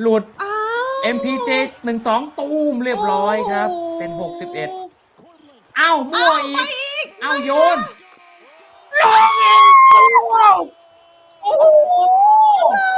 หลุด อ้าว MPJ 1 2ตูมเรียบร้อยครับ เป็น61อ้าวมั่วอีก อ้าวโยนลงอีกโอ้โห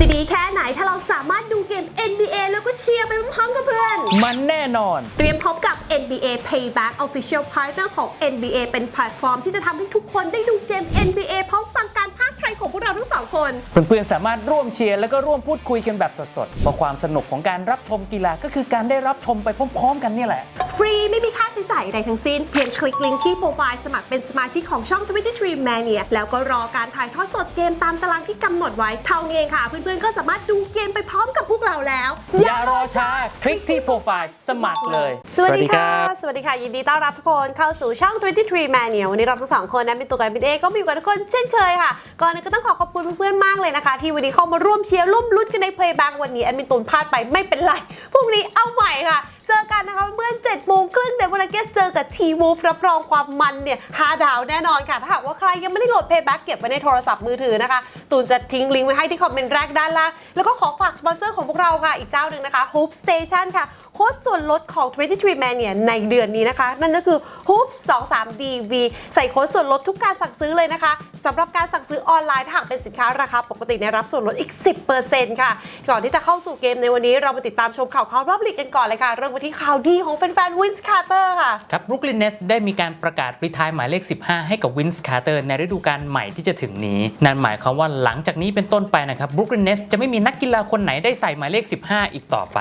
จะดีแค่ไหนถ้าเราสามารถดูเกม NBA แล้วก็เชียร์ไปพร้อมๆกับเพื่อน มันแน่นอน เตรียมพบกับ NBA Payback Official Partner ของ NBA เป็นแพลตฟอร์มที่จะทำให้ทุกคนได้ดูเกม NBA พร้อมฟังการพากย์ไทยของพวกเราทั้งสองคน เพื่อนๆสามารถร่วมเชียร์แล้วก็ร่วมพูดคุยกันแบบสดๆเพราะความสนุกของการรับชมกีฬาก็คือการได้รับชมไปพร้อม ๆ กันนี่แหละ ฟรีไม่มีค่าใช้จ่ายใดทั้งสิ้น เพียงคลิกลิงก์ที่โปรไฟล์สมัครเป็นสมาชิกของช่อง 23 Mania แล้วก็รอการถ่ายทอดสดเกมตามตารางที่กำหนดไว้เท่านี้เองค่ะ เพื่อนๆก็สามารถดูเกมไปพร้อมกับพวกเราแล้ว อย่ารอช้าคลิกที่โปรไฟล์สมัครเลย สวัสดีค่ะ สวัสดีค่ะ ยินดีต้อนรับทุกคนเข้าสู่ช่อง 23 Mania วันนี้เราทั้งสองคนนะเป็นตัวกันเป็นเอก็มีอยู่กับทุกคนเช่นเคยค่ะ ก่อนอื่นก็ต้องขอขอบคุณเพื่อนๆมากเลยนะคะ ที่วันนี้เข้ามาร่วมเชียร์ร่วมลุ้นกันใน Playback วันนี้แอดมินตูนพลาดไปไม่เป็นไรพรุ่งนี้เอาใหม่ค่ะ เจอกันนะคะเมื่อ7โมงครึ่งเดวอลเกสเจอกับทีวูฟรับรองความมันเนี่ยหาดาวแน่นอนค่ะ ถ้าหากว่าใครยังไม่ได้โหลด Payback เก็บไว้ในโทรศัพท์มือถือนะคะ ตูนจะทิ้งลิงก์ไว้ให้ที่คอมเมนต์แรกด้านล่าง แล้วก็ขอฝากสปอนเซอร์ของพวกเราค่ะ อีกเจ้าหนึ่งนะคะ Hoop Station ค่ะ โค้ดส่วนลดของ 23 Mania ในเดือนนี้นะคะ นั่นก็คือ Hoop 23 DV ใส่โค้ดส่วนลดทุกการสั่งซื้อเลยนะคะสำหรับการสั่งซื้อออนไลน์ถ้าหากเป็นสินค้าราคาปกติเนี่ยรับส่วนลดอีก 10%ค่ะ ก่อนที่จะเข้าสู่เกมในวันนี้เรามาติดตามชมข่าวข่าวรอบลีกกันก่อนเลยค่ะเริ่มกันที่ข่าวดีของแฟนๆ วินส์คาร์เตอร์ค่ะ ครับบรุกลินเนสได้มีการประกาศรีไทายหมายเลข 15 ให้กับวินส์คาร์เตอร์ในฤดูกาลใหม่ที่จะถึงนี้ นั่นหมายความว่าหลังจากนี้เป็นต้นไปนะครับบรุกลินเนสจะไม่มีนักกีฬาคนไหนได้ใส่หมายเลข 15 อีกต่อไป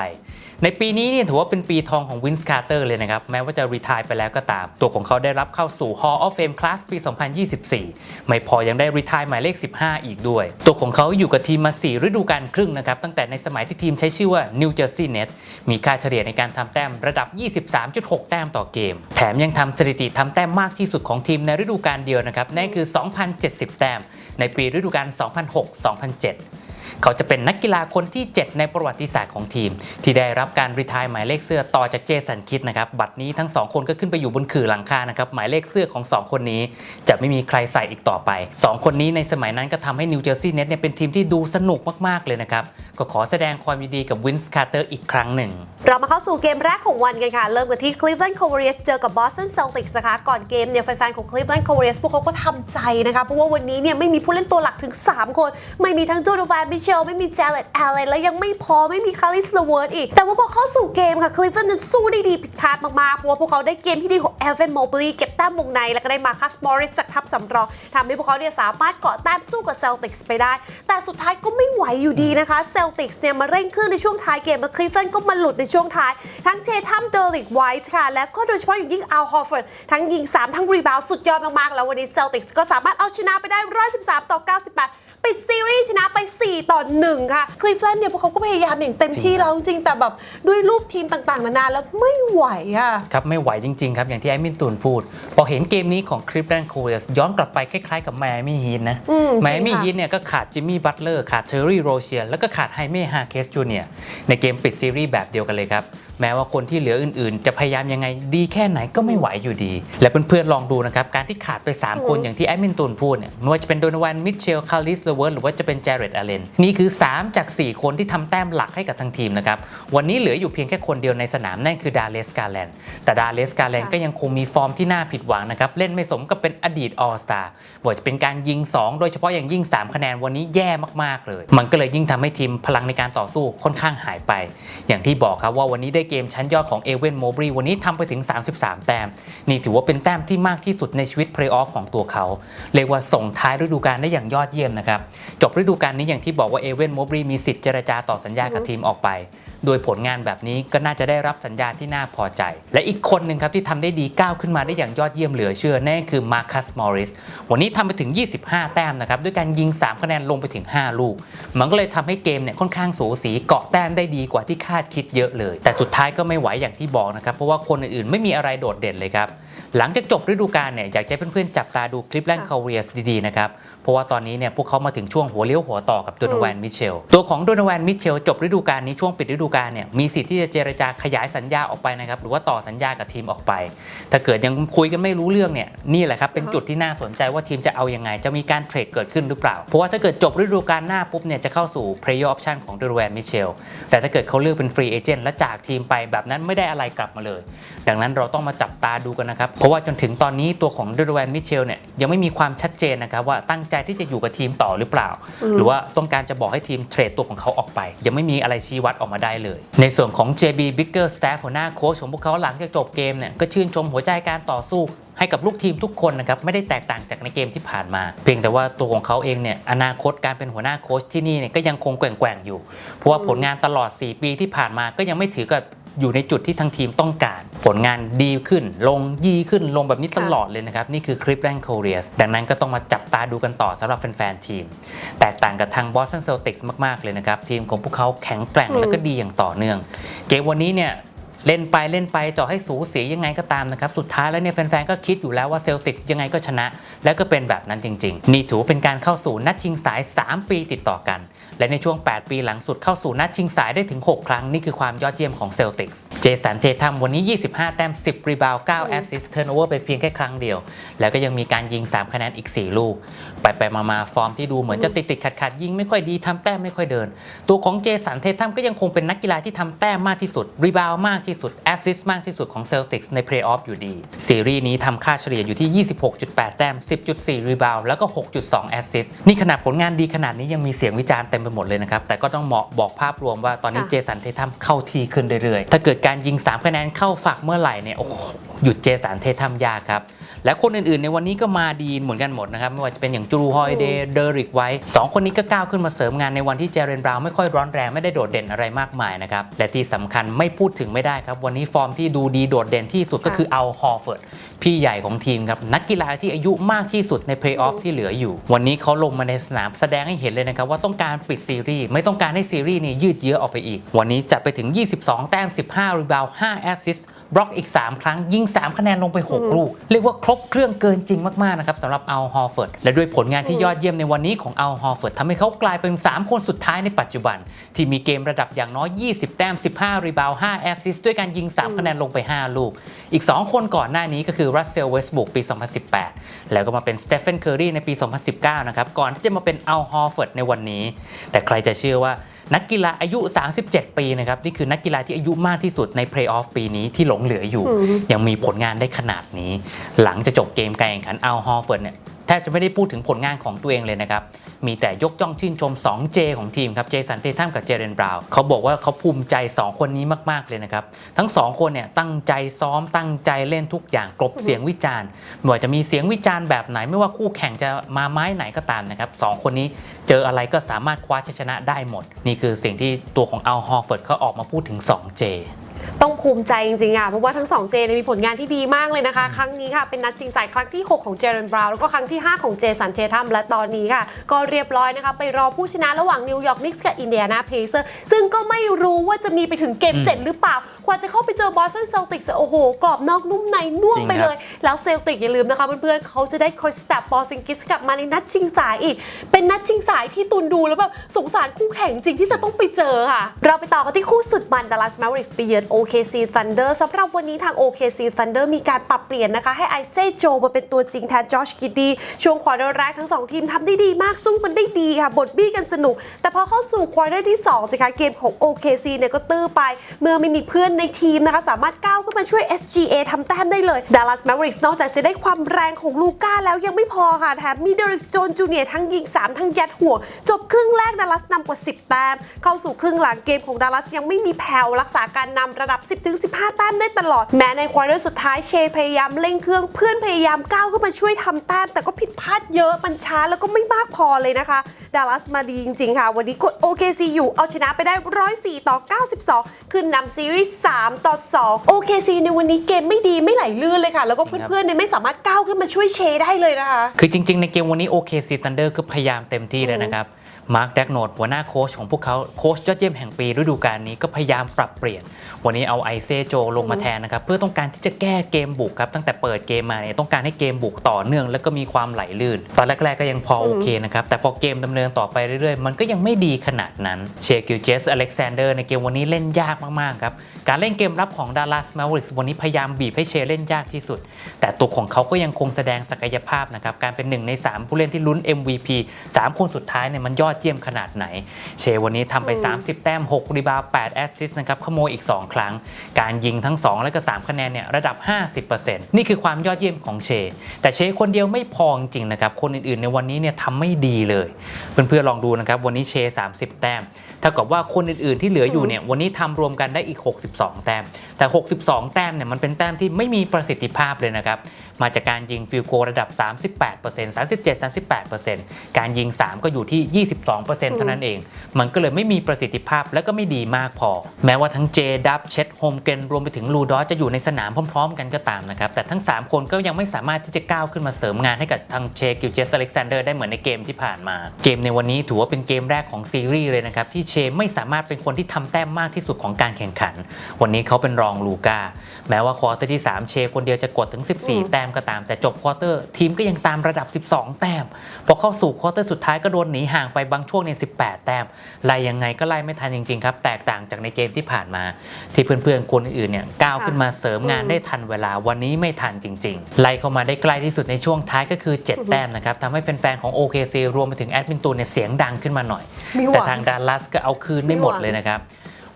ในปีนี้เนี่ยถือว่าเป็นปีทองของวินส์คาร์เตอร์เลยนะครับ แม้ว่าจะรีทายไปแล้วก็ตาม ตัวของเขาได้รับเข้าสู่ Hall of Fame Class ปี 2024 ไม่พอยังได้รีทายหมายเลข 15 อีกด้วย ตัวของเขาอยู่กับทีมมา 4 ฤดูกาลครึ่งนะครับ ตั้งแต่ในสมัยที่ทีมใช้ชื่อว่า New Jersey Nets มีค่าเฉลี่ยในการทำแต้มระดับ 23.6 แต้มต่อเกม แถมยังทำสถิติทำแต้มมากที่สุดของทีมในฤดูกาลเดียวนะครับนั่นคือ 2,070 แต้มในปีฤดูกาล2006-2007 เขาจะเป็นนักกีฬาคนที่ 7 ในประวัติศาสตร์ของทีม ที่ได้รับการรีทายหมายเลขเสื้อต่อจากเจสันคิดนะครับ บัตรนี้ทั้ง 2 คนก็ขึ้นไปอยู่บนขื่อหลังคานะครับ หมายเลขเสื้อของ 2 คนนี้ จะไม่มีใครใส่อีกต่อไป 2 คนนี้ในสมัยนั้นก็ทำให้นิวเจอร์ซีย์เน็ตเนี่ยเป็นทีมที่ดูสนุกมากๆเลยนะครับ ก็ขอแสดงความยินดีกับวินส์คาร์เตอร์อีกครั้งหนึ่ง เรามาเข้าสู่เกมแรกของวันกันค่ะ เริ่มกันที่ Cleveland Cavaliers เจอกับ Boston Celtics นะคะ ก่อนเกมเนี่ยแฟนๆของ Cleveland Cavaliers พวกเขาก็ทำใจนะคะ เพราะว่าวันนี้เนี่ยไม่มีผู้เล่นตัวหลักถึง 3 คน ไม่มีทั้งโจโดแวนมิเชล ไม่มีเจเลตแอลเลนและยังไม่พอไม่มีคาริสเลเวิร์ดอีก แต่ว่าพอเข้าสู่เกมค่ะ Cleveland นั้นสู้ได้ดีผิดคาดมากๆ เพราะว่าพวกเขาได้เกมที่ดีของ Evan Mobley เก็บแต้มวงใน แล้วก็ได้มาคัสมอริสจากทัพสำรองทำให้พวกเขาเนี่ยสามารถเกาะแต้มสู้กับ Celtics ไปได้ แต่สุดท้ายก็ไม่ไหวอยู่ดีนะคะ Celtics เนี่ยมาเร่งเครื่องในช่วงท้ายเกมแล้ว Cleveland ก็มาหลุดในช่วงท้าย ทั้งเททัมเดอร์ลิกไวท์ค่ะ และก็โดยเฉพาะอย่างยิ่งอัลฮอฟเฟิร์ดทั้งยิง 3 ทั้งรีบาวสุดยอดมาก ๆ แล้ววันนี้ Celtics ก็สามารถเอาชนะไปได้ 113 ต่อ 98 ปิดซีรีส์ชนะไป 4 ต่อ 1 ค่ะ Cleveland เนี่ยพวกเขาก็พยายามอย่างเต็มที่แล้วจริงๆแต่แบบด้วยรูปทีมต่างๆ นานาแล้วไม่ไหวอะครับ ไม่ไหวจริง ๆ ครับอย่างที่ไอ้มินตูนพูด พอเห็นเกมนี้ของคลิปแลนด์โคเ r สย้อนกลับไปคล้าย ๆ กับแมมี่ฮีนนะอืมแมมี่จริงค่ะฮีนเนี่ยก็ขาดจิมมี่บัตเลอร์ขาดเทอร์รี่โรเชียแล้วก็ขาดไฮเม่ฮาเคสจูเนียในเกมปิดซีรีส์แบบเดียวกันเลยครับ แม้ว่าคนที่เหลืออื่นๆ จะพยายามยังไงดีแค่ไหนก็ไม่ไหวอยู่ดี และเพื่อนๆลองดูนะครับ การที่ขาดไป 3 คนอย่างที่ไอ้มินตูนพูดเนี่ยไม่ว่าจะเป็นโดนวันมิเชลคาริสเลเวิร์ดหรือว่าจะเป็นเจเรตอเลนนี่คือ 3 จาก 4 คนที่ทำแต้มหลักให้กับทางทีมนะครับวันนี้เหลืออยู่เพียงแค่คนเดียวในสนามนั่นคือดาเลสกาแลนแต่ดาเลสกาแลนค่ะก็ยังคงมีฟอร์มที่น่าผิดหวังนะครับเล่นไม่สมกับเป็นอดีตออสตาบอกจะเป็นการยิง 2 โดยเฉพาะอย่างยิ่ง 3 คะแนนวันนี้แย่มากๆเลย มันก็เลยยิ่งทำให้ทีมพลังในการต่อสู้ค่อนข้างหายไป อย่างที่บอกครับว่าวันนี้ได้เกมชั้นยอดของเอเวนโมบรีวันนี้ทำไปถึง 33 แต้ม นี่ถือว่าเป็นแต้มที่มากที่สุดในชีวิตเพลย์ออฟของตัวเขา เรียกว่าส่งท้ายฤดูกาลได้อย่างยอดเยี่ยมนะครับ จบฤดูกาลนี้อย่างที่บอกว่าเอเวนโมบรีมีสิทธิ์เจรจาต่อสัญญากับทีมออกไปโดยผลงานแบบนี้ก็น่าจะได้รับสัญญาณที่น่าพอใจ และอีกคนหนึ่งครับที่ทำได้ดีก้าวขึ้นมาได้อย่างยอดเยี่ยมเหลือเชื่อนั่นคือมาคัสมอริสวันนี้ทำไปถึง 25 แต้มนะครับด้วยการยิง 3 คะแนนลงไปถึง 5 ลูก มันก็เลยทำให้เกมเนี่ยค่อนข้างสูสีเกาะแต้มได้ดีกว่าที่คาดคิดเยอะเลย แต่สุดท้ายก็ไม่ไหวอย่างที่บอกนะครับเพราะว่าคนอื่นๆไม่มีอะไรโดดเด่นเลยครับ หลังจากจบฤดูกาลเนี่ยอยากจะให้เพื่อนๆจับตาดูคลิปแลนด์คาเวียสดีๆนะครับเพราะว่าตอนนี้เนี่ยพวกเขามาถึงช่วงหัวเลี้ยวหัวต่อกับโดนแวนมิเชลตัวของโดนแวนมิเชลจบฤดูกาลนี้ช่วงปิดฤดูกาลเนี่ยมีสิทธิ์ที่จะเจรจาขยายสัญญาออกไปนะครับหรือว่าต่อสัญญากับทีมออกไป ถ้าเกิดยังคุยกันไม่รู้เรื่องเนี่ยนี่แหละครับเป็นจุดที่น่าสนใจว่าทีมจะเอายังไง จะมีการเทรดเกิดขึ้นหรือเปล่า เพราะว่าถ้าเกิดจบฤดูกาลหน้าปุ๊บเนี่ยจะเข้าสู่ player option ของโดนแวนมิเชลแต่ถ้าเกิดเขาเลือกเป็นฟรีเอเจนต์และจากทีมไปแบบนั้นไม่ได้อะไรกลับมาเลย ดังนั้นเราต้องมาจับตาดูกันนะครับเพราะว่าจนถึงตอนนี้ตัวของเดรแวนมิเชลเนี่ยยังไม่มีความชัดเจนนะครับว่าตั้งใจที่จะอยู่กับทีมต่อหรือเปล่า หรือว่าต้องการจะบอกให้ทีมเทรดตัวของเขาออกไป ยังไม่มีอะไรชี้วัดออกมาได้เลย ในส่วนของ JB Bigger Staff หัวหน้าโค้ชของพวกเขาหลังจากจบเกมเนี่ยก็ชื่นชมหัวใจการต่อสู้ให้กับลูกทีมทุกคนนะครับไม่ได้แตกต่างจากในเกมที่ผ่านมา เพียงแต่ว่าตัวของเขาเองเนี่ยอนาคตการเป็นหัวหน้าโค้ชที่นี่เนี่ยก็ยังคงแกว่งๆอยู่ เพราะว่าผลงานตลอด 4 ปีที่ผ่านมาก็ยังไม่ถือกับ อยู่ในจุดที่ทางทีมต้องการผลงานดีขึ้น ลงยีขึ้นลงแบบนี้ตลอดเลยนะครับ นี่คือคลิปแรงโคเรียสดังนั้นก็ต้องมาจับตาดูกันต่อสำหรับแฟนๆทีม แตกต่างกับทางบอสตันเซลติกส์มาก ๆ เลยนะครับ ทีมของพวกเขาแข็งแกร่งแล้วก็ดีอย่างต่อเนื่อง เกมวันนี้เนี่ย เล่นไปเล่นไปเจาะให้สูสียังไงก็ตามนะครับ สุดท้ายแล้วเนี่ยแฟนๆก็คิดอยู่แล้วว่าเซลติกส์ยังไงก็ชนะ แล้วก็เป็นแบบนั้นจริงๆ นี่ถือว่าเป็นการเข้าสู่นัดชิงสาย 3 ปีติดต่อกัน และในช่วง 8 ปีหลังสุดเข้าสู่นัดชิงสายได้ถึง 6 ครั้ง นี่คือความยอดเยี่ยมของเซลติกส์เจสันเททัมวันนี้ 25 แต้ม 10 รีบาวด์9แอสซิสต์เทิร์นโอเวอร์ไปเพียงแค่ครั้งเดียว แล้วก็ยังมีการยิง 3 คะแนนอีก 4 ลูก ไปไปๆมาๆฟอร์มที่ดูเหมือนจะติดติดขัดขัดๆยิงไม่ค่อยดีทำแต้มไม่ค่อยเดิน ตัวของเจสันเททัมก็ยังคงเป็นนักกีฬาที่ทำแต้มมากที่สุดรีบาวมากที่สุดแอสซิสต์มากที่สุดของเซลติกส์ในเพลย์ออฟอยู่ดี ซีรีส์นี้ทำค่าเฉลี่ยอยู่ที่ 26.8 แต้ม 10.4 รีบาวแล้วก็ 6.2 แอสซิสต์นี่ขนาดผลงานดีขนาดนี้ยังมีเสียงวิจารณ์เต็มไปหมดเลยนะครับ แต่ก็ต้องเหมาะบอกภาพรวมว่าตอนนี้ค่ะเจสันเททัมเข้าทีขึ้นเรื่อยๆ ถ้าเกิดการยิง 3 คะแนนเข้าฝักเมื่อไหร่เนี่ยโอ้โหหยุดเจสันเททัมยากครับ และคนอื่นๆ ในวันนี้ก็มาดีเหมือนกันหมดนะครับ ไม่ว่าจะเป็นอย่างจูรูฮอยเดย์เดริกไว้สองคนนี้ก็ก้าวขึ้นมาเสริมงานในวันที่เจเรนบราวน์ไม่ค่อยร้อนแรงไม่ได้โดดเด่นอะไรมากมายนะครับ และที่สำคัญไม่พูดถึงไม่ได้ครับ วันนี้ฟอร์มที่ดูดีโดดเด่นที่สุดก็คือเอาฮอร์เฟิร์ดพี่ใหญ่ของทีมครับ นักกีฬาที่อายุมากที่สุดในเพลย์ออฟที่เหลืออยู่ วันนี้เขาลงมาในสนามแสดงให้เห็นเลยนะครับว่าต้องการปิดซีรีส์ไม่ต้องการให้ซีรีส์นี้ยืดเยื้อออกไปอีก วันนี้จัดไปถึง 22 แต้ม 15รีบาวด์5แอสซิสต์ บล็อกอีก 3 ครั้ง ยิง 3 คะแนนลงไป 6 ลูก เรียกว่าครบเครื่องเกินจริงมาก ๆ นะครับสำหรับอัลฮอร์เฟิร์ดและด้วยผลงานที่ยอดเยี่ยมในวันนี้ของอัลฮอร์เฟิร์ดทำให้เขากลายเป็น 3 คนสุดท้ายในปัจจุบัน ที่มีเกมระดับอย่างน้อย 20 แต้ม 15 รีบาวด์5แอสซิสต์ด้วยการยิง 3 คะแนนลงไป 5 ลูก อีก 2 คนก่อนหน้านี้ก็คือรัสเซลเวสบุกปี 2018 แล้วก็มาเป็นสเตฟ h นเคอรีในปี 2019 นะครับ ก่อนที่จะมาเป็นอัลฮอร์เฟิร์ดในวันนี้ แต่ใครจะเชื่อว่านักกีฬาอายุ 37 ปีนะครับนี่คือนักกีฬาที่อายุมากที่สุดในเพลย์ออฟปีนี้ที่หลงเหลืออยู่ ยังมีผลงานได้ขนาดนี้ หลังจะจบเกมการแข่งขันอัลฮอร์เฟิร์ดเนี่ย แทบจะไม่ได้พูดถึงผลงานของตัวเองเลยนะครับ มีแต่ยกย่องชื่นชม 2J ของทีมครับ เจสันเททัมกับเจเรนบราวน์เขาบอกว่าเขาภูมิใจ 2 คนนี้มาก ๆ เลยนะครับ ทั้ง 2 คนเนี่ยตั้งใจซ้อมตั้งใจเล่นทุกอย่างกลบเสียงวิจารณ์ไม่ว่าจะมีเสียงวิจารณ์แบบไหน ไม่ว่าคู่แข่งจะมาไม้ไหนก็ตามนะครับสองคนนี้เจออะไรก็สามารถคว้าชัยชนะได้หมด นี่คือสิ่งที่ตัวของอัลฮอร์เฟิร์ดเขาออกมาพูดถึง 2J ต้องภูมิใจจริงๆอะเพราะว่าทั้ง 2 เจเนี่ยมีผลงานที่ดีมากเลยนะคะ ครั้งนี้ค่ะเป็นนัดชิงสายครั้งที่ 6 ของเจเรนบราวน์แล้วก็ครั้งที่ 5 ของเจสันเททัมและตอนนี้ค่ะ ก็เรียบร้อยนะคะ ไปรอผู้ชนะระหว่างนิวยอร์กนิกส์กับอินเดียนาเพเซอร์ซึ่งก็ไม่รู้ว่าจะมีไปถึงเกม7หรือเปล่า กว่าจะเข้าไปเจอบอสตันเซลติกส์โอ้โหกรอบนอกนุ่มในน่วมจริงไปครับเลย แล้วเซลติกอย่าลืมนะคะเพื่อนๆเขาจะได้คอยสแตปบอลซิงกิสกลับมาในนัดชิงสายอีก เป็นนัดชิงสายที่ตุนดูแล้วแบบสงสารคู่แข่งจริงที่จะต้องไปเจอค่ะ เราไปต่อกันที่คู่สุดมัน Dallas Mavericks ไปเยือน OKC Thunder สำหรับวันนี้ทาง OKC Thunder มีการปรับเปลี่ยนนะคะ ให้ไอเซโจมาเป็นตัวจริงแทนจอชกิดดี ช่วงควอเตอร์แรกทั้งสองทีมทำได้ดีมากสู้มันได้ดีค่ะ บทบี้กันสนุก แต่พอเข้าสู่ควอเตอร์ที่ 2 สิคะเกมของ OKC เนี่ยก็ตื้อไป เมื่อไม่มีเพื่อนในทีมนะคะ สามารถก้าวขึ้นมาช่วย SGA ทำแต้มได้เลย Dallas Mavericks นอกจากจะได้ความแรงของลูก้าแล้วยังไม่พอค่ะแถมมีเดริกโจนจูเนียร์ทั้งยิง 3 ทั้งยัดหัวจบครึ่งแรกดัลลัสนำกว่า 10 แต้มเข้าสู่ครึ่งหลังเกมของดัลลัสยังไม่มีแผ่วรักษาการนำระดับ10-15 แต้มได้ตลอด แม้ในควอเตอร์สุดท้ายเชพยายามเร่งเครื่องเพื่อนพยายามก้าวขึ้นมาช่วยทำแต้ม แต่ก็ผิดพลาดเยอะมันช้าแล้วก็ไม่มากพอเลยนะคะดัลลัสมาดีจริงๆ ค่ะ วันนี้กด OKC อยู่เอาชนะไปได้ 104 ต่อ 92 ขึ้นนำซีรีส์ 3 ต่อ 2 OKC ในวันนี้เกมไม่ดีไม่ไหลลื่นเลยค่ะ แล้วก็เพื่อนๆเนี่ยไม่สามารถก้าวขึ้นมาช่วยเชได้เลยนะคะ คือจริง ๆ ในเกมวันนี้ OKC Thunder ก็พยายามเต็มที่เลยนะครับ มาร์คแดกโนดหัวหน้าโค้ชของพวกเขาโค้ชยอดเยี่ยมแห่งปีฤดูกาลนี้ก็พยายามปรับเปลี่ยน วันนี้เอาไอเซโจลงมาแทนนะครับ เพื่อต้องการที่จะแก้เกมบุกครับ ตั้งแต่เปิดเกมมาเนี่ยต้องการให้เกมบุกต่อเนื่อง แล้วก็มีความไหลลื่น ตอนแรก ๆ ก็ยังพอโอเคนะครับ แต่พอเกมดำเนินต่อไปเรื่อยๆ มันก็ยังไม่ดีขนาดนั้นเชกิลเจสอเล็กซานเดอร์ในเกมวันนี้เล่นยากมากๆครับการเล่นเกมรับของดัลลัสแมวริกส์วันนี้พยายามบีบให้เชเล่นยากที่สุด แต่ตัวของเขาก็ยังคงแสดงศักยภาพนะครับการเป็นหนึ่งในสามผู้เล่นที่ลุ้น MVP สามคนสุดท้ายเนี่ยมันยอดเยี่ยมขนาดไหน เชวันนี้ทำไป 30 แต้ม 6 รีบาวด์8แอสซิสต์นะครับขโมยอีก 2 ครั้ง การยิงทั้ง 2 และก็ 3 คะแนนเนี่ยระดับ 50%นี่คือความยอดเยี่ยมของเช แต่เชคนเดียวไม่พอจริงๆนะครับ คนอื่นๆ ในวันนี้เนี่ยทำไม่ดีเลย เพื่อนๆลองดูนะครับวันนี้เช 30 แต้มเท่ากับว่าคนอื่นๆที่เหลืออยู่เนี่ยวันนี้ทำรวมกันได้อีก 62 แต้มแต่ 62 แต้มเนี่ยมันเป็นแต้มที่ไม่มีประสิทธิภาพเลยนะครับ มาจากการยิงฟิลโกระดับ 38% 37 38%การยิง 3 ก็อยู่ที่ 22%เท่านั้นเอง มันก็เลยไม่มีประสิทธิภาพและก็ไม่ดีมากพอ แม้ว่าทั้งเจดับเช็ดโฮมเกนรวมไปถึงลูดอสจะอยู่ในสนามพร้อม ๆ กันก็ตามนะครับ แต่ทั้ง 3 คนก็ยังไม่สามารถที่จะก้าวขึ้นมาเสริมงานให้กับทางเชกิลเจสอเล็กซานเดอร์ได้เหมือนในเกมที่ผ่านมา เกมในวันนี้ถือว่าเป็นเกมแรกของซีรีส์เลยนะครับที่เชไม่สามารถเป็นคนที่ทำแต้มมากที่สุดของการแข่งขัน วันนี้เขาเป็นรองลูก้าแม้ว่าควอเตอร์ที่ 3 เชคนเดียวจะกดถึง 14 แต้มก็ตามแต่จบควอเตอร์ทีมก็ยังตามระดับ 12 แต้ม พอเข้าสู่ควอเตอร์สุดท้ายก็โดนหนีห่างไปบางช่วงในย18 แต้มไล่ยังไงก็ไล่ไม่ทันจริงๆครับ แตกต่างจากในเกมที่ผ่านมา ที่เพื่อนๆคนอื่นๆเนี่ยก้าวขึ้นมาเสริมงานได้ทันเวลาวันนี้ไม่ทันจริงๆ ไล่เข้ามาได้ใกล้ที่สุดในช่วงท้ายก็คือ 7 แต้มนะครับทำให้แฟนๆของ OKC รวมไปถึงแอดมินตูนเนี่ยเสียงดังขึ้นมาหน่อยมีหวังแต่ทางดัลลัสก็เอาคืนไม่หมดมีหวังเลยนะครับ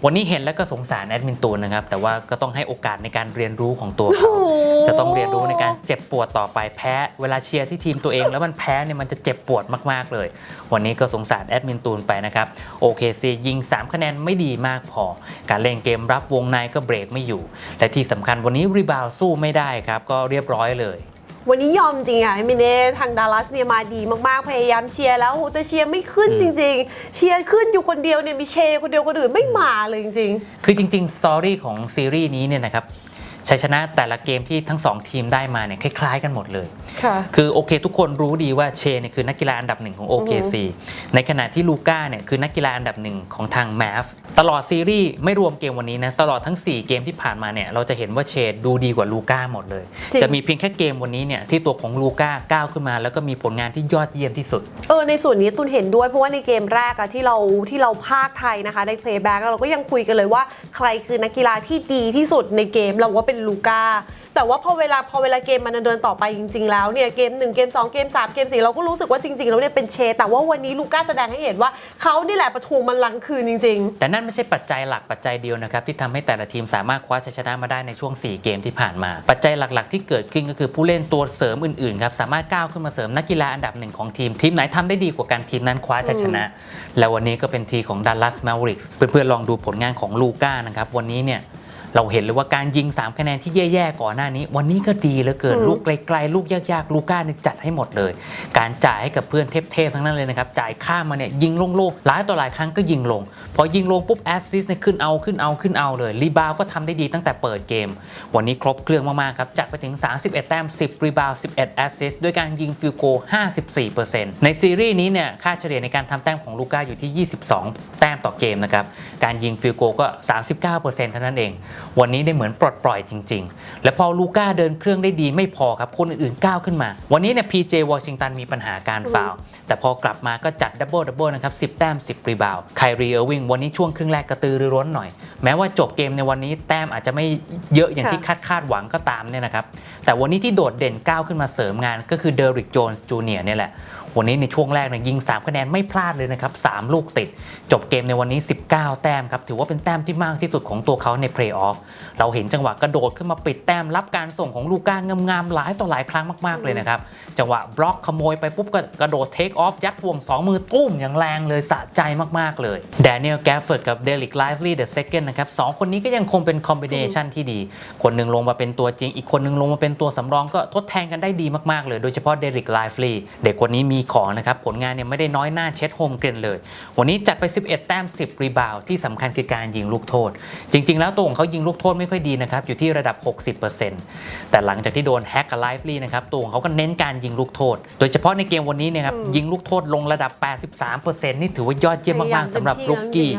วันนี้เห็นแล้วก็สงสารแอดมินตูนนะครับ แต่ว่าก็ต้องให้โอกาสในการเรียนรู้ของตัวเขา จะต้องเรียนรู้ในการเจ็บปวดต่อไปแพ้ เวลาเชียร์ที่ทีมตัวเอง แล้วมันแพ้เนี่ยมันจะเจ็บปวดมากๆเลย วันนี้ก็สงสารแอดมินตูนไปนะครับโอเคซียิง 3 คะแนนไม่ดีมากพอ การเล่นเกมรับวงในก็เบรกไม่อยู่ และที่สำคัญวันนี้รีบาวด์สู้ไม่ได้ครับก็เรียบร้อยเลย วันนี้ยอมจริงอะมิเน่ทางดัลลัสเนี่ยมาดีมากๆ พยายามเชียร์แล้วโหแต่เชียร์ไม่ขึ้นจริง ๆ เชียร์ขึ้นอยู่คนเดียวเนี่ยมีเชคนเดียวคนอื่นไม่มาเลยจริง คือจริง ๆ สตอรี่ของซีรีส์นี้เนี่ยนะครับชัยชนะแต่ละเกมที่ทั้งสองทีมได้มาเนี่ยคล้าย ๆ กันหมดเลยๆ ค่ะคือโอเคทุกคนรู้ดีว่าเชเนี่ยคือนักกีฬาอันดับหนึ่งของ OKC ในขณะที่ลูก้าเนี่ยคือนักกีฬาอันดับหนึ่งของทาง m a v ตลอดซีรีส์ไม่รวมเกมวันนี้นะตลอดทั้ง 4 เกมที่ผ่านมาเนี่ยเราจะเห็นว่าเชดดูดีกว่าลูก้าหมดเลยจริงจะมีเพียงแค่เกมวันนี้เนี่ยที่ตัวของลูก้าก้าวขึ้นมา แล้วก็มีผลงานที่ยอดเยี่ยมที่สุดเออในส่วนนี้ตุนเห็นด้วยเพราะว่าในเกมแรกอะที่เราที่เราภาคไทยนะคะในเพลย์แบ็กเราก็ยังคุยกันเลยว่าใครคือนักกีฬาที่ดีที่สุดในเกมเราว่าเป็นลูก้า แต่ว่าพอเวลาพอเวลาเกมมันเดินต่อไปจริง ๆ แล้วเนี่ยเกม 1 เกม 2 เกม 3 เกม 4 เราก็รู้สึกว่าจริง ๆ แล้วเนี่ยเป็นเช แต่ว่าวันนี้ลูก้าแสดงให้เห็นว่าเขานี่แหละประทวงมันลังก์คืนจริงแต่นั่นไม่ใช่ปัจจัยหลักปัจจัยเดียวนะครับที่ทำให้แต่ละทีมสามารถคว้าชัยชนะมาได้ในช่วง 4 เกมที่ผ่านมา ปัจจัยหลักๆ ที่เกิดขึ้นก็คือผู้เล่นตัวเสริมอื่นๆครับสามารถก้าวขึ้นมาเสริมนักกีฬาอันดับหนึ่งของทีม ทีมไหนทำได้ดีกว่ากันทีมนั้นคว้าชัยชนะ และวันนี้ก็เป็นทีของดัลลัสแมวริกส์เพื่อนๆลองดูผลงานของลูก้านะครับวันนี้เนี่ย เราเห็นเลยว่าการยิง 3 คะแนนที่แย่ๆก่อนหน้านี้ วันนี้ก็ดีเหลือเกินลูกไกลๆลูกยากๆลูก้าเนี่ยจัดให้หมดเลย การจ่ายให้กับเพื่อนเทพๆทั้งนั้นเลยนะครับจ่ายข้ามมาเนี่ยยิงโล่งๆหลายต่อหลายครั้งก็ยิงลง พอยิงลงปุ๊บแอสซิสต์เนี่ยขึ้นเอาขึ้นเอาขึ้นเอาเลยรีบาวก็ทำได้ดีตั้งแต่เปิดเกม วันนี้ครบเครื่องมากๆครับจัดไปถึง 31 แต้ม 10 รีบาว 11 แอสซิสต์ด้วยการยิงฟิลโก 54%ในซีรีส์นี้เนี่ยค่าเฉลี่ยในการทำแต้มของลูก้าอยู่ที่ 22 แต้มต่อเกมนะครับการยิงฟิลโกก็ 39%เท่านั้นเองวันนี้ได้เหมือนปลดปล่อยจริง ๆ และพอลูก้าเดินเครื่องได้ดีไม่พอครับ คนอื่นๆก้าวขึ้นมา วันนี้เนี่ยพีเจวอชิงตันมีปัญหาการฟาวล์แต่พอกลับมาก็จัดดับเบิลดับเบิลนะครับ10แต้ม 10 รีบาวไครีเออร์วิงวันนี้ช่วงครึ่งแรกกระตือรือร้นหน่อย แม้ว่าจบเกมในวันนี้แต้มอาจจะไม่เยอะอย่างที่ค่ะคาดคาดหวังก็ตามเนี่ยนะครับแต่วันนี้ที่โดดเด่นก้าวขึ้นมาเสริมงานก็คือเดริกโจนส์จูเนียร์เนี่ยแหละ วันนี้ในช่วงแรกเนี่ยยิง 3 คะแนนไม่พลาดเลยนะครับ3ลูกติด จบเกมในวันนี้ 19 แต้มครับ ถือว่าเป็นแต้มที่มากที่สุดของตัวเขาในเพลย์ออฟ เราเห็นจังหวะกระโดดขึ้นมาปิดแต้มรับการส่งของลูก้างงามๆหลายต่อหลายครั้งมากๆเลยนะครับ จังหวะบล็อกขโมยไปปุ๊บก็กระโดดเทคออฟยัดห่วง 2 มือตุ้มอย่างแรงเลยสะใจมากๆเลยแดเนียลแกฟเฟิร์ดกับเดลิกไลฟ์ลีเดอะเซคันด์นะครับสองคนนี้ก็ยังคงเป็นคอมบิเนชันที่ดี คนหนึ่งลงมาเป็นตัวจริง อีกคนหนึ่งลงมาเป็นตัวสำรองก็ทดแทนกันได้ดีมากๆเลย โดยเฉพาะเดริกไลฟ์ลีเด็กคนนี้มีของนะครับ ผลงานเนี่ยไม่ได้น้อยหน้าเช็ดโฮมเกรนเลย วันนี้จัดไป 11 แต้ม 10 รีบาวด์ที่สำคัญคือการยิงลูกโทษ จริง ๆ แล้วตัวของเขายิงลูกโทษไม่ค่อยดีนะครับ อยู่ที่ระดับ 60%แต่หลังจากที่โดนแฮกกับไลฟ์ลีนะครับตัวของเขาก็เน้นการยิงลูกโทษ โดยเฉพาะในเกมวันนี้เนยครับยิงลูกโทษลงระดับ 83%นี่ถือว่ายอดเยี่ยมมากๆสำหรับลูกกี้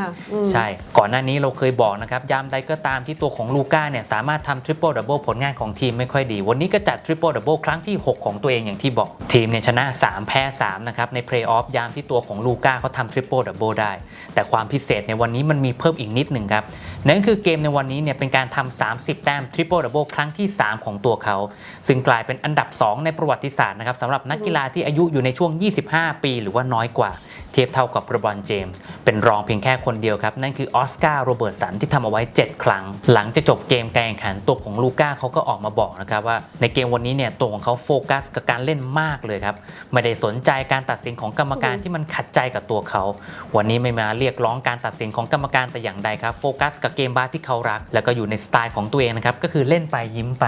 ใช่ก่อนหน้านี้เราเคยบอกนะครับยามใดก็ตามที่ตัวของลูก้าเนี่ยสามารถทำทริปเปิลดับเบิลผลงานของทีมไม่ค่อยดี วันนี้ก็จัดทริปเปิลดับเบิลครั้งที่ 6 ของตัวเองอย่างที่บอกทีมเนี่ยชนะ 3 แพ้3 นะครับ ในเพลย์ออฟยามที่ตัวของลูก้าเขาทำทริปเปิลดับเบิลได้ แต่ความพิเศษในวันนี้มันมีเพิ่มอีกนิดหนึ่งครับ นั่นคือเกมในวันนี้เนี่ยเป็นการทำ 30 แต้มทริปเปิลดับเบิลครั้งที่ 3 ของตัวเขา ซึ่งกลายเป็นอันดับ 2 ในประวัติศาสตร์นะครับสำหรับนักกีฬาที่อายุอยู่ในช่วง 25 ปี หรือว่าน้อยกว่า เทียบเท่ากับเรบรอนเจมส์เป็นรองเพียงแค่คนเดียวครับ นั่นคือออสการ์โรเบิร์ตสันที่ทำเอาไว้ 7 ครั้ง หลังจะจบเกมการแข่งขันตัวของลูก้าเขาก็ออกมาบอกนะครับว่าในเกมวันนี้เนี่ยตัวของเขาโฟกัสกับการเล่นมากเลยครับไม่ได้สนใจการตัดสินของกรรมการที่มันขัดใจกับตัวเขา วันนี้ไม่มาเรียกร้องการตัดสินของกรรมการแต่อย่างใดครับโฟกัสกับเกมบาสที่เขารัก แล้วก็อยู่ในสไตล์ของตัวเองนะครับก็คือเล่นไปยิ้มไป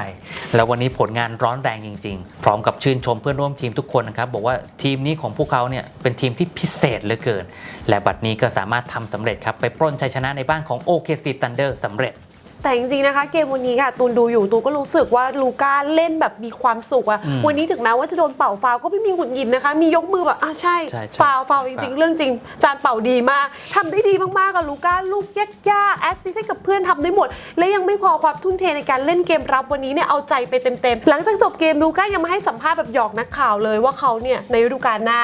แล้ววันนี้ผลงานร้อนแรงจริง ๆ พร้อมกับชื่นชมเพื่อนร่วมทีมทุกคนนะครับบอกว่าทีมนี้ของพวกเขาเนี่ยเป็นทีมที่พิเศษเหลือเกิน และบัดนี้ก็สามารถทำสำเร็จครับไปปล้นชัยชนะในบ้านของ OKC Thunder สำเร็จ แต่จริงๆนะคะ เกมวันนี้ค่ะตูนดูอยู่ตูนก็รู้สึกว่าลูก้าเล่นแบบมีความสุขอะอืมวันนี้ถึงแม้ว่าจะโดนเป่าฟาวล์ก็ไม่มีหงุดหงิดนะคะ มียกมือแบบอะใช่ใช่ใช่ฟาวล์ฟาวล์จริง ๆ เรื่องจริง จานเป่าดีมากทำได้ดีมากๆกับลูก้าลูกยากๆแอสซิสต์ให้กับเพื่อนทำได้หมด และยังไม่พอความทุ่มเทในการเล่นเกมรับวันนี้เนี่ยเอาใจไปเต็มๆ หลังจากจบเกมลูก้ายังมาให้สัมภาษณ์แบบหยอกนักข่าวเลยว่าเขาเนี่ยในฤดูกาลหน้า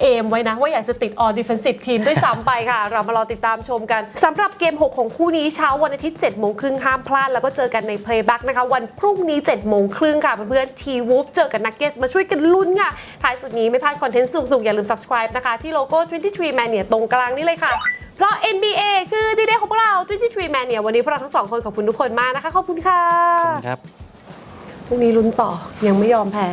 เอมไว้นะว่าอยากจะติด all defensive team ด้วยซ้ำไปค่ะ เรามารอติดตามชมกันสำหรับเกม 6 ของคู่นี้เช้าวันอาทิตย์7โมงครึ่งห้ามพลาดแล้วก็เจอกันใน playback นะคะ วันพรุ่งนี้7โมงครึ่งค่ะเพื่อนๆ T Wolf เจอกัน Nuggets มาช่วยกันลุ้นค่ะ ท้ายสุดนี้ไม่พลาดคอนเทนต์สนุกๆ อย่าลืม subscribe นะคะ ที่โลโก้ 23 Mania ตรงกลางนี่เลยค่ะ เพราะ NBA คือที่ได้ของพวกเรา 23 Mania วันนี้พวกเราทั้งสองคนขอบคุณทุกคนมากนะคะขอบคุณค่ะครับพรุ่งนี้ลุ้นต่อยังไม่ยอมแพ้